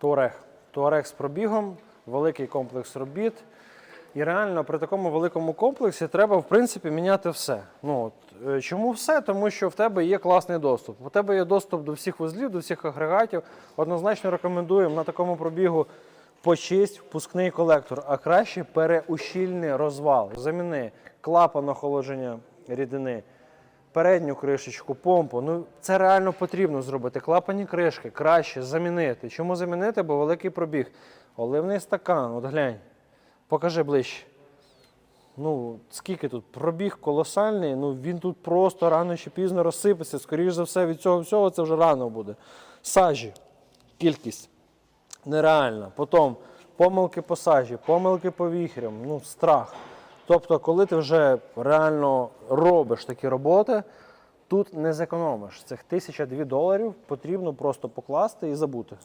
Туарег. Туарег з пробігом, великий комплекс робіт. І реально при такому великому комплексі треба, в принципі, міняти все. Ну, от, е, чому все? Тому що в тебе є класний доступ. У тебе є доступ до всіх вузлів, до всіх агрегатів. Однозначно рекомендуємо на такому пробігу почисть впускний колектор, а краще переущільний розвал. Заміни клапан охолодження рідини, передню кришечку, помпу. Ну це реально потрібно зробити. Клапані кришки краще замінити. Чому замінити? Бо великий пробіг. Оливний стакан, от глянь. Покажи ближче. Ну, скільки тут? Пробіг колосальний, ну він тут просто рано чи пізно розсипеться. Скоріше за все, від цього всього це вже рано буде. Сажі. Кількість нереальна. Потім помилки по сажі, помилки по віхрям, ну, страх. Тобто, коли ти вже реально робиш такі роботи, тут не зекономиш. Цих тисяча-дві доларів потрібно просто покласти і забути.